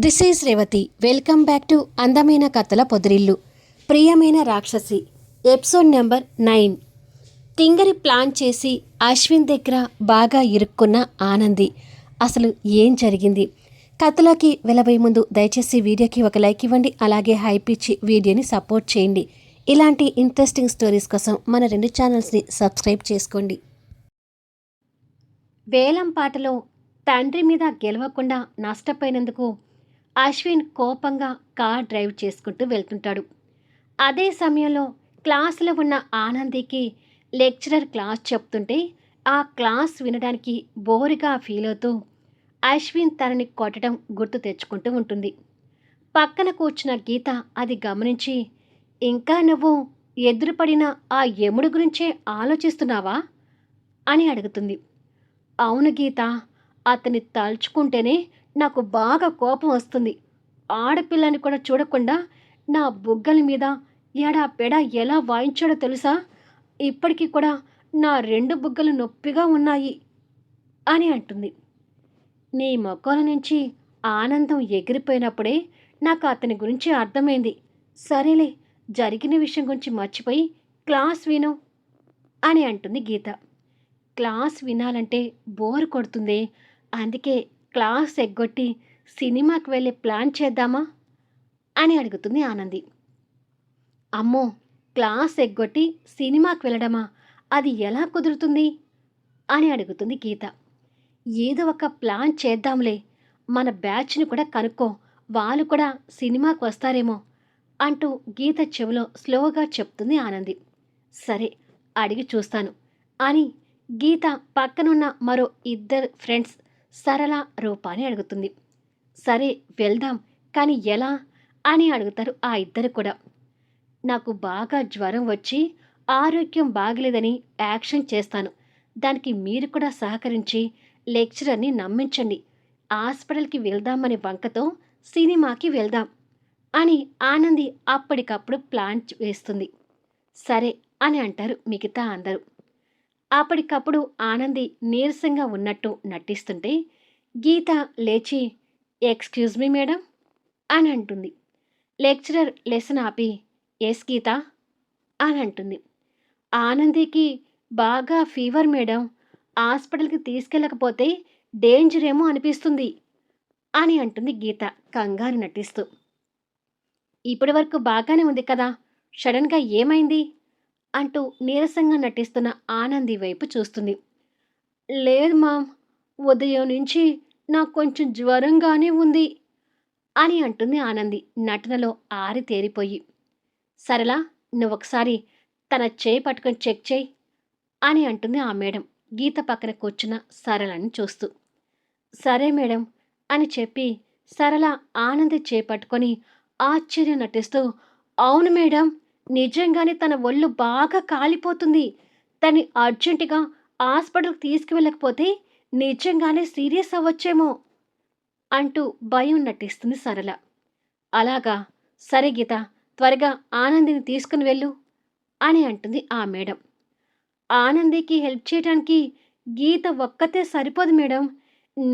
This is Revathi welcome back to అందమైన కథల పొదిరిల్లు ప్రియమైన రాక్షసి ఎపిసోడ్ నెంబర్ నైన్ తింగరి ప్లాన్ చేసి అశ్విన్ దగ్గర బాగా ఇరుక్కున్న ఆనంది అసలు ఏం జరిగింది కథలోకి వెళ్ళబోయే ముందు దయచేసి వీడియోకి ఒక లైక్ ఇవ్వండి అలాగే హైప్ ఇచ్చి వీడియోని సపోర్ట్ చేయండి ఇలాంటి ఇంట్రెస్టింగ్ స్టోరీస్ కోసం మన రెండు ఛానల్స్ని సబ్స్క్రైబ్ చేసుకోండి వేలం పాటలో తండ్రి మీద గెలవకుండా నష్టపోయినందుకు అశ్విన్ కోపంగా కార్ డ్రైవ్ చేసుకుంటూ వెళ్తుంటాడు. అదే సమయంలో క్లాసులో ఉన్న ఆనందికి లెక్చరర్ క్లాస్ చెప్తుంటే ఆ క్లాస్ వినడానికి బోరుగా ఫీల్ అవుతూ అశ్విన్ తనని కొట్టడం గుర్తు తెచ్చుకుంటూ ఉంటుంది. పక్కన కూర్చున్న గీత అది గమనించి ఇంకా నువ్వు ఎదురుపడిన ఆ యముడు గురించే ఆలోచిస్తున్నావా? అని అడుగుతుంది. అవును గీత అతన్ని తలుచుకుంటేనే నాకు బాగా కోపం వస్తుంది. ఆడపిల్లని కూడా చూడకుండా నా బుగ్గల మీద ఎడా పెడా ఎలా వాయించాడో తెలుసా? ఇప్పటికీ కూడా నా రెండు బుగ్గలు నొప్పిగా ఉన్నాయి అని అంటుంది. నీ మొక్కల నుంచి ఆనందం ఎగిరిపోయినప్పుడే నాకు అతని గురించి అర్థమైంది. సరేలే జరిగిన విషయం గురించి మర్చిపోయి క్లాస్ విను అని అంటుంది గీత. క్లాస్ వినాలంటే బోర్ కొడుతుంది అందుకే క్లాస్ ఎగ్గొట్టి సినిమాకి వెళ్ళే ప్లాన్ చేద్దామా? అని అడుగుతుంది ఆనంది. అమ్మో క్లాస్ ఎగ్గొట్టి సినిమాకి వెళ్ళడమా? అది ఎలా కుదురుతుంది? అని అడుగుతుంది గీత. ఏదో ఒక ప్లాన్ చేద్దాంలే. మన బ్యాచ్ని కూడా కనుక్కో. వాళ్ళు కూడా సినిమాకు వస్తారేమో అంటూ గీత చెవిలో స్లోగా చెప్తుంది ఆనంది. సరే అడిగి చూస్తాను అని గీత పక్కనున్న మరో ఇద్దరు ఫ్రెండ్స్ సరళ రూపాన్ని అడుగుతుంది. సరే వెళ్దాం. కానీ ఎలా? అని అడుగుతారు ఆ ఇద్దరు కూడా. నాకు బాగా జ్వరం వచ్చి ఆరోగ్యం బాగలేదని యాక్షన్ చేస్తాను. దానికి మీరు కూడా సహకరించి లెక్చరర్ని నమ్మించండి. హాస్పిటల్కి వెళ్దామనే వంకతో సినిమాకి వెళ్దాం అని ఆనంది అప్పటికప్పుడు ప్లాన్ వేస్తుంది. సరే అని అంటారు మిగతా అందరూ. అప్పటికప్పుడు ఆనంది నీరసంగా ఉన్నట్టు నటిస్తుంటే గీత లేచి ఎక్స్క్యూజ్ మీ మేడం అని అంటుంది. లెక్చరర్ లెసన్ ఆపి ఎస్ గీత అని అంటుంది. ఆనందికి బాగా ఫీవర్ మేడం హాస్పిటల్కి తీసుకెళ్ళకపోతే డేంజర్ ఏమో అనిపిస్తుంది అని అంటుంది గీత కంగారు నటిస్తూ. ఇప్పటి వరకు బాగానే ఉంది కదా సడన్గా ఏమైంది? అంటూ నీరసంగా నటిస్తున్న ఆనంది వైపు చూస్తుంది. లేదు మామ్ ఉదయం నుంచి నాకు కొంచెం జ్వరంగానే ఉంది అని అంటుంది ఆనంది నటనలో ఆరి తేరిపోయి. సరళా నువ్వు ఒకసారి తన చేయి పట్టుకొని చెక్ చేయి అని అంటుంది ఆ మేడం గీత పక్కన కూర్చున్న సరళని చూస్తూ. సరే మేడం అని చెప్పి సరళ ఆనంది చేపట్టుకొని ఆశ్చర్యం నటిస్తూ అవును మేడం నిజంగానే తన ఒళ్ళు బాగా కాలిపోతుంది. తను అర్జెంటుగా హాస్పిటల్కి తీసుకువెళ్ళకపోతే నిజంగానే సీరియస్ అవ్వచ్చేమో అంటూ భయం నటిస్తుంది సరళ. అలాగా సరే గీత త్వరగా ఆనందిని తీసుకుని వెళ్ళు అని అంటుంది ఆ మేడం. ఆనందికి హెల్ప్ చేయడానికి గీత ఒక్కతే సరిపోదు మేడం.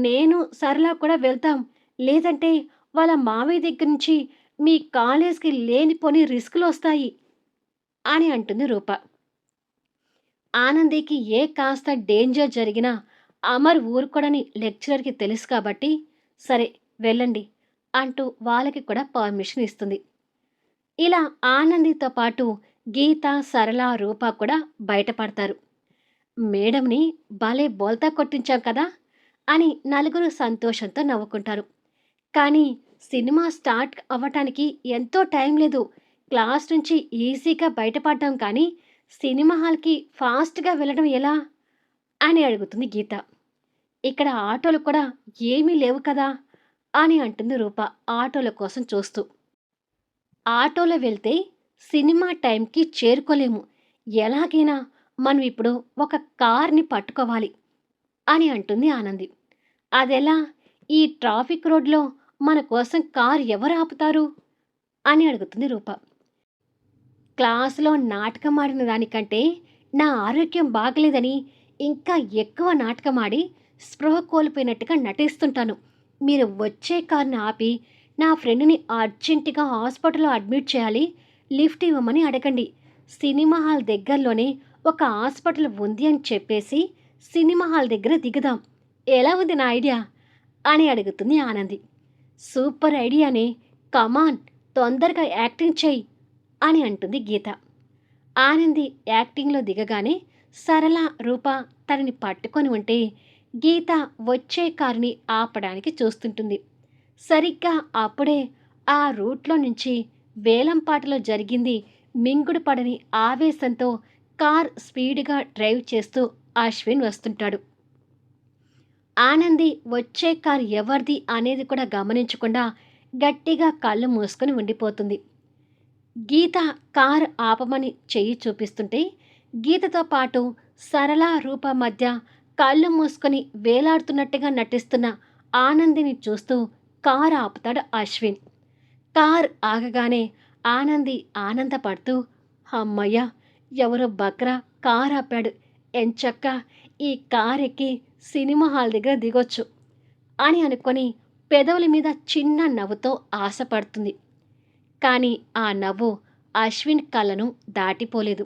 నేను సరళ కూడా వెళ్తాం. లేదంటే వాళ్ళ మావయ్య దగ్గర నుంచి మీ కాలేజ్కి లేనిపోని రిస్కులు వస్తాయి అని అంటుంది రూప. ఆనందికి ఏ కాస్త డేంజర్ జరిగినా అమర్ ఊరుకోడని లెక్చరర్కి తెలుసు కాబట్టి సరే వెళ్ళండి అంటూ వాళ్ళకి కూడా పర్మిషన్ ఇస్తుంది. ఇలా ఆనందితో పాటు గీత సరళ రూప కూడా బయటపడతారు. మేడంని భలే బోల్తా కొట్టించాం కదా అని నలుగురు సంతోషంతో నవ్వుకుంటారు. కానీ సినిమా స్టార్ట్ అవ్వటానికి ఎంతో టైం లేదు. క్లాస్ నుంచి ఈజీగా బయటపడ్డాం కానీ సినిమా హాల్కి ఫాస్ట్గా వెళ్ళడం ఎలా? అని అడుగుతుంది గీత. ఇక్కడ ఆటోలు కూడా ఏమీ లేవు కదా? అని అంటుంది రూప ఆటోల కోసం చూస్తూ. ఆటోలో వెళ్తే సినిమా టైంకి చేరుకోలేము. ఎలాగైనా మనం ఇప్పుడు ఒక కార్ని పట్టుకోవాలి అని అంటుంది ఆనంది. అదెలా? ఈ ట్రాఫిక్ రోడ్లో మన కోసం కారు ఎవరు ఆపుతారు? అని అడుగుతుంది రూప. క్లాసులో నాటకం ఆడిన దానికంటే నా ఆరోగ్యం బాగలేదని ఇంకా ఎక్కువ నాటకం ఆడి స్పృహ కోల్పోయినట్టుగా నటిస్తుంటాను. మీరు వచ్చే కార్ని ఆపి నా ఫ్రెండ్ని అర్జెంటుగా హాస్పిటల్లో అడ్మిట్ చేయాలి లిఫ్ట్ ఇవ్వమని అడగండి. సినిమా హాల్ దగ్గరలోనే ఒక హాస్పిటల్ ఉంది అని చెప్పేసి సినిమా హాల్ దగ్గర దిగుదాం. ఎలా ఉంది నా ఐడియా? అని అడుగుతుంది ఆనంది. సూపర్ ఐడియానే కమాన్ తొందరగా యాక్టింగ్ చెయ్యి అని అంటుంది గీత. ఆనంది యాక్టింగ్లో దిగగానే సరళ రూప తనని పట్టుకొని ఉంటే గీత వచ్చే కారుని ఆపడానికి చూస్తుంటుంది. సరిగ్గా అప్పుడే ఆ రూట్లో నుంచి వేలంపాటలో జరిగింది మింగుడు పడని ఆవేశంతో కార్ స్పీడ్గా డ్రైవ్ చేస్తూ అశ్విన్ వస్తుంటాడు. ఆనంది వచ్చే కార్ ఎవరిది అనేది కూడా గమనించకుండా గట్టిగా కళ్ళు మూసుకొని ఉండిపోతుంది. గీత కార్ ఆపమని చెయ్యి చూపిస్తుంటే గీతతో పాటు సరళ రూప మధ్య కళ్ళు మూసుకొని వేలాడుతున్నట్టుగా నటిస్తున్న ఆనందిని చూస్తూ కార్ ఆపుతాడు అశ్విన్. కార్ ఆగగానే ఆనంది ఆనందపడుతూ అమ్మయ్య ఎవరో బక్రా కార్ ఆపాడు. ఎంచక్క ఈ కార్ ఎక్కి సినిమా హాల్ దగ్గర దిగొచ్చు అని అనుకొని పెదవుల మీద చిన్న నవ్వుతో ఆశపడుతుంది. కానీ ఆ నవ్వు అశ్విన్ కళ్ళను దాటిపోలేదు.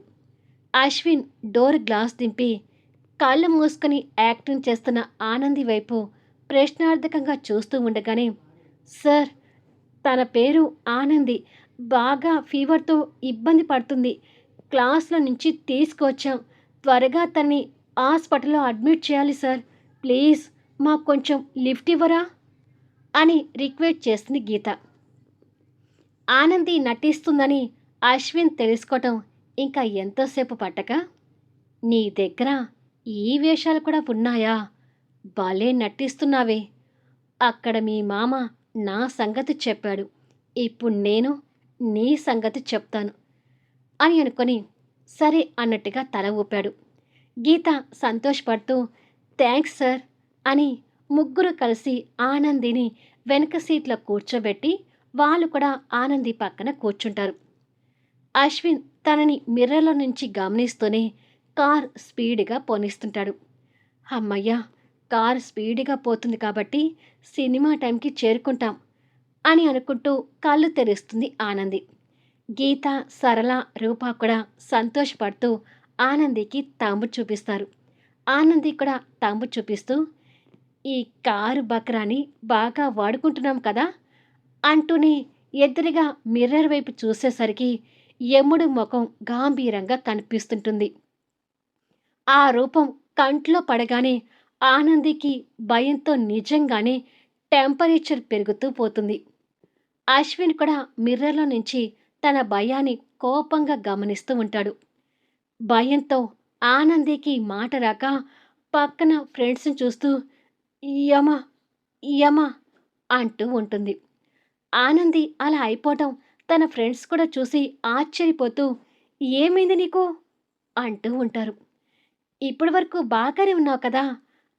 అశ్విన్ డోర్ గ్లాస్ దింపి కళ్ళు మూసుకొని యాక్టింగ్ చేస్తున్న ఆనంది వైపు ప్రశ్నార్థకంగా చూస్తూ ఉండగానే సార్ తన పేరు ఆనంది. బాగా ఫీవర్తో ఇబ్బంది పడుతుంది. క్లాస్లో నుంచి తీసుకొచ్చాం. త్వరగా తన్ని హాస్పిటల్లో అడ్మిట్ చేయాలి సార్. ప్లీజ్ మాకు కొంచెం లిఫ్ట్ ఇవ్వరా? అని రిక్వెస్ట్ చేస్తుంది గీత. ఆనంది నటిస్తుందని అశ్విన్ తెలుసుకోవటం ఇంకా ఎంతోసేపు పట్టక నీ దగ్గర ఈ వేషాలు కూడా ఉన్నాయా? భలే నటిస్తున్నావే. అక్కడ మీ మామ నా సంగతి చెప్పాడు. ఇప్పుడు నేను నీ సంగతి చెప్తాను అని అనుకొని సరే అన్నట్టుగా తల ఊపాడు. గీత సంతోషపడుతూ థ్యాంక్స్ సార్ అని ముగ్గురు కలిసి ఆనందిని వెనక సీట్లో కూర్చోబెట్టి వాళ్ళు కూడా ఆనంది పక్కన కూర్చుంటారు. అశ్విన్ తనని మిర్రర్లో నుంచి గమనిస్తూనే కార్ స్పీడ్గా పోనిస్తుంటాడు. అమ్మయ్యా కార్ స్పీడ్గా పోతుంది కాబట్టి సినిమా టైంకి చేరుకుంటాం అని అనుకుంటూ కళ్ళు తెరుస్తుంది ఆనంది. గీత సరళ రూప కూడా సంతోషపడుతూ ఆనందికి తాంబు చూపిస్తారు. ఆనంది కూడా తాంబు చూపిస్తూ ఈ కారు బక్రాని బాగా వాడుకుంటున్నాం కదా? అంటూనే ఎదురుగా మిర్రర్ వైపు చూసేసరికి యముడు ముఖం గాంభీరంగా కనిపిస్తుంటుంది. ఆ రూపం కంట్లో పడగానే ఆనందికి భయంతో నిజంగానే టెంపరేచర్ పెరుగుతూ పోతుంది. అశ్విన్ కూడా మిర్రర్లో నుంచి తన భయాన్ని కోపంగా గమనిస్తూ ఉంటాడు. భయంతో ఆనందికి మాట రాక పక్కన ఫ్రెండ్స్ని చూస్తూ యమ యమ అంటూ ఉంటుంది. ఆనంది అలా అయిపోవటం తన ఫ్రెండ్స్ కూడా చూసి ఆశ్చర్యపోతూ ఏమైంది నీకు? అంటూ ఉంటారు. ఇప్పటి వరకు బాగానే ఉన్నావు కదా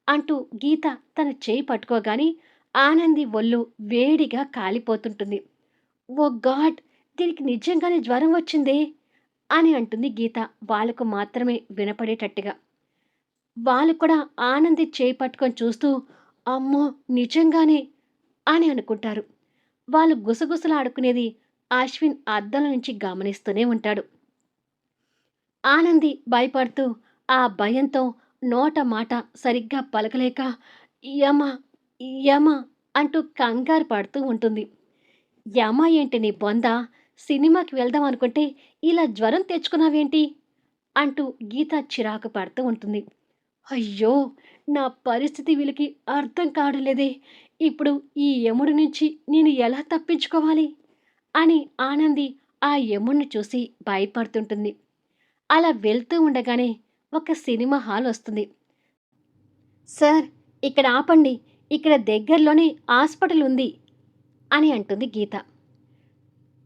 అంటూ గీత తన చేయి పట్టుకోగాని ఆనంది ఒళ్ళు వేడిగా కాలిపోతుంటుంది. ఓ గాడ్! దీనికి నిజంగానే జ్వరం వచ్చిందే! అని అంటుంది గీత. వాళ్ళకు మాత్రమే వినపడేటట్టుగా. వాళ్ళు కూడా ఆనంది చేయి పట్టుకొని చూస్తూ అమ్మో నిజంగానే అని అనుకుంటారు. వాళ్ళు గుసగుసలాడుకునేది అశ్విన్ అద్దం నుంచి గమనిస్తూనే ఉంటాడు. ఆనంది భయపడుతూ ఆ భయంతో నోట మాట సరిగ్గా పలకలేక యమ యమ అంటూ కంగారు పడుతూ ఉంటుంది. యమ ఏంటి నీ బొంద? సినిమాకి వెళ్దాం అనుకుంటే ఇలా జ్వరం తెచ్చుకున్నావేంటి? అంటూ గీత చిరాకు పడుతూ ఉంటుంది. అయ్యో నా పరిస్థితి వీళ్ళకి అర్థం కాడలేదే ఇప్పుడు ఈ యముడి నుంచి నేను ఎలా తప్పించుకోవాలి? అని ఆనంది ఆ యముడిని చూసి భయపడుతుంటుంది. అలా వెళ్తూ ఉండగానే ఒక సినిమా హాల్ వస్తుంది. సార్ ఇక్కడ ఆపండి. ఇక్కడ దగ్గరలోనే హాస్పిటల్ ఉంది అని అంటుంది గీత.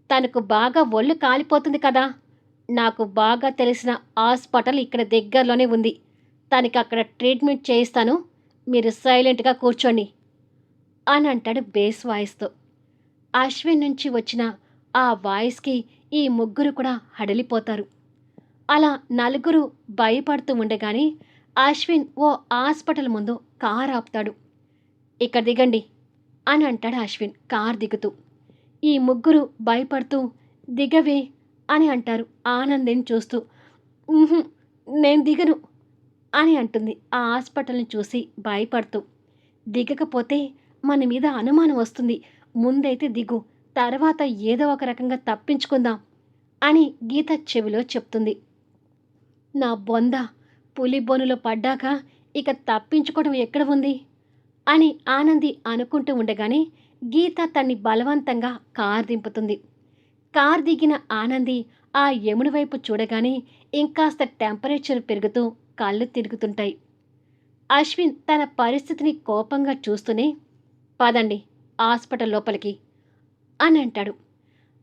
తనకు బాగా ఒళ్ళు కాలిపోతుంది కదా. నాకు బాగా తెలిసిన హాస్పిటల్ ఇక్కడ దగ్గరలోనే ఉంది. తనకి అక్కడ ట్రీట్మెంట్ చేయిస్తాను. మీరు సైలెంట్గా కూర్చోండి. అని అంటాడు బేస్ వాయిస్తో. అశ్విన్ నుంచి వచ్చిన ఆ వాయిస్కి ఈ ముగ్గురు కూడా హడలిపోతారు. అలా నలుగురు భయపడుతూ ఉండగానే అశ్విన్ ఓ హాస్పిటల్ ముందు కార్ ఆపుతాడు. ఇక్కడ దిగండి అని అంటాడు అశ్విన్ కార్ దిగుతూ. ఈ ముగ్గురు భయపడుతూ దిగవే అని అంటారు ఆనందిని చూస్తూ. నేను దిగను అని అంటుంది ఆ హాస్పిటల్ని చూసి భయపడుతూ. దిగకపోతే మన మీద అనుమానం వస్తుంది. ముందైతే దిగు తర్వాత ఏదో ఒక రకంగా తప్పించుకుందాం అని గీత చెవిలో చెప్తుంది. నా బొంద పులి బొనులో పడ్డాక ఇక తప్పించుకోవడం ఎక్కడ ఉంది? అని ఆనంది అనుకుంటూ ఉండగానే గీత తన్ని బలవంతంగా కార్ దింపుతుంది. కార్ దిగిన ఆనంది ఆ యముని వైపు చూడగానే ఇంకాస్త టెంపరేచర్ పెరుగుతూ కళ్ళు తిరుగుతుంటాయి. అశ్విన్ తన పరిస్థితిని కోపంగా చూస్తూనే పదండి హాస్పిటల్ లోపలికి అని అంటాడు.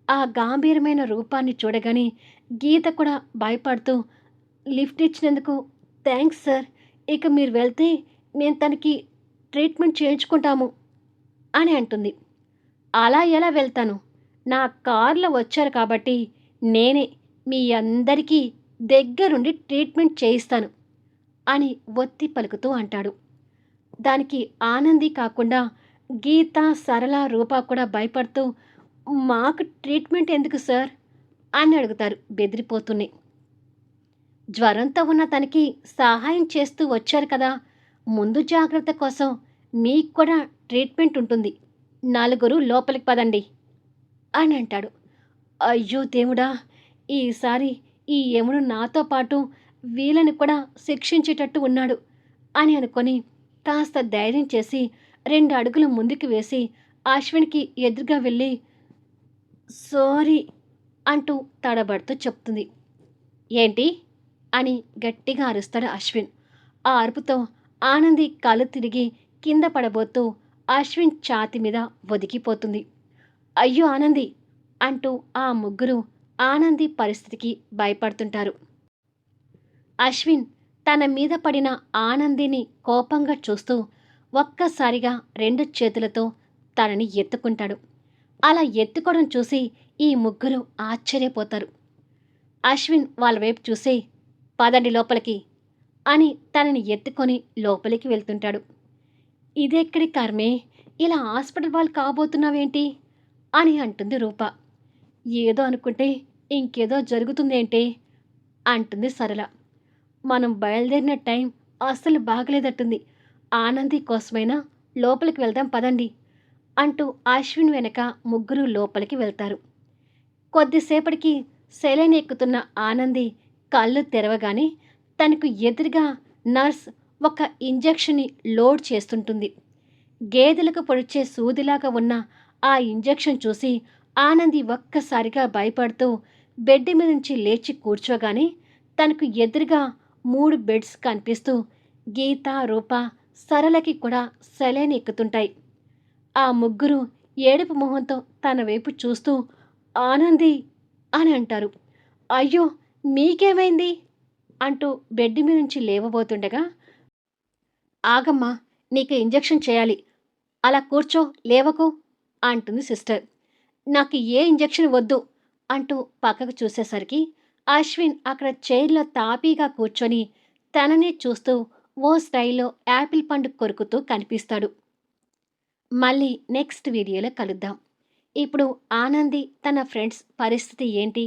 ఆ గాంభీరమైన రూపాన్ని చూడగానే గీత కూడా భయపడుతూ లిఫ్ట్ ఇచ్చినందుకు థ్యాంక్స్ సార్. ఇక మీరు వెళ్తే మేము తనకి ట్రీట్మెంట్ చేయించుకుంటాము. అని అంటుంది. అలా ఎలా వెళ్తాను? నా కార్లో వచ్చారు కాబట్టి నేనే మీ అందరికీ దగ్గరుండి ట్రీట్మెంట్ చేయిస్తాను అని ఒత్తి పలుకుతూ అంటాడు. దానికి ఆనంది కాకుండా గీత సరళ రూప కూడా భయపడుతూ మాకు ట్రీట్మెంట్ ఎందుకు సార్? అని అడుగుతారు బెదిరిపోతూనే. జ్వరంతో ఉన్న తనకి సహాయం చేస్తూ వచ్చారు కదా ముందు జాగ్రత్త కోసం మీకు కూడా ట్రీట్మెంట్ ఉంటుంది. నలుగురు లోపలికి పదండి. అని అంటాడు. అయ్యో దేవుడా ఈసారి ఈ యముడు నాతో పాటు వీళ్ళని కూడా శిక్షించేటట్టు ఉన్నాడు అని అనుకొని కాస్త ధైర్యం చేసి రెండు అడుగులు ముందుకు వేసి అశ్విన్కి ఎదురుగా వెళ్ళి సారీ అంటూ తడబడుతూ చెప్తుంది. ఏంటి? అని గట్టిగా అరుస్తాడు అశ్విన్. ఆ అరుపుతో ఆనంది కళ్ళు తిరిగి కింద పడబోతూ అశ్విన్ ఛాతి మీద ఒదిగిపోతుంది. అయ్యో ఆనంది! అంటూ ఆ ముగ్గురు ఆనంది పరిస్థితికి భయపడుతుంటారు. అశ్విన్ తన మీద పడిన ఆనందిని కోపంగా చూస్తూ ఒక్కసారిగా రెండు చేతులతో తనని ఎత్తుకుంటాడు. అలా ఎత్తుకోవడం చూసి ఈ ముగ్గురు ఆశ్చర్యపోతారు. అశ్విన్ వాళ్ళ వైపు చూసి పదండి లోపలికి అని తనని ఎత్తుకొని లోపలికి వెళ్తుంటాడు. ఇదెక్కడి కర్మే? ఇలా హాస్పిటల్ వాళ్ళు కాబోతున్నావేంటి? అని అంటుంది రూప. ఏదో అనుకుంటే ఇంకేదో జరుగుతుందేంటి? అంటుంది సరళ. మనం బయలుదేరిన టైం అస్సలు బాగలేదట్టుంది. ఆనంది కోసమైనా లోపలికి వెళ్దాం పదండి అంటూ అశ్విన్ వెనక ముగ్గురు లోపలికి వెళ్తారు. కొద్దిసేపటికి సెలైన్ ఎక్కుతున్న ఆనంది కళ్ళు తెరవగానే తనకు ఎదురుగా నర్స్ ఒక ఇంజెక్షన్ని లోడ్ చేస్తుంటుంది. గేదెలకు పొడిచే సూదిలాగా ఉన్న ఆ ఇంజెక్షన్ చూసి ఆనంది ఒక్కసారిగా భయపడుతూ బెడ్ మీద నుంచి లేచి కూర్చోగానే తనకు ఎదురుగా మూడు బెడ్స్ కనిపిస్తూ గీత రూప సరళకి కూడా సెలైన్ ఎక్కుతుంటాయి. ఆ ముగ్గురు ఏడుపు మొహంతో తన వైపు చూస్తూ ఆనంది అని అంటారు. అయ్యో మీకేమైంది? అంటూ బెడ్ మీద నుంచి లేవబోతుండగా ఆగమ్మా నీకు ఇంజెక్షన్ చేయాలి. అలా కూర్చో లేవకు అంటుంది సిస్టర్. నాకు ఏ ఇంజెక్షన్ వద్దు అంటూ పక్కకు చూసేసరికి అశ్విన్ అక్కడ చైర్లో తాపీగా కూర్చొని తననే చూస్తూ ఓ స్టైల్లో యాపిల్ పండు కొరుకుతూ కనిపిస్తాడు. మళ్ళీ నెక్స్ట్ వీడియోలో కలుద్దాం. ఇప్పుడు ఆనంది తన ఫ్రెండ్స్ పరిస్థితి ఏంటి?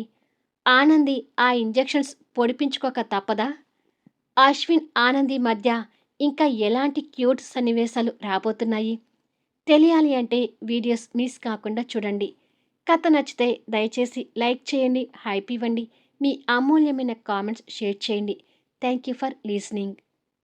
ఆనంది ఆ ఇంజెక్షన్స్ పొడిపించుకోక తప్పదా? అశ్విన్ ఆనంది మధ్య ఇంకా ఎలాంటి క్యూట్ సన్నివేశాలు రాబోతున్నాయి? తెలియాలి అంటే వీడియోస్ మిస్ కాకుండా చూడండి. కథ నచ్చితే దయచేసి లైక్ చేయండి హైప్ ఇవ్వండి. మీ అమూల్యమైన కామెంట్స్ షేర్ చేయండి. Thank you for listening.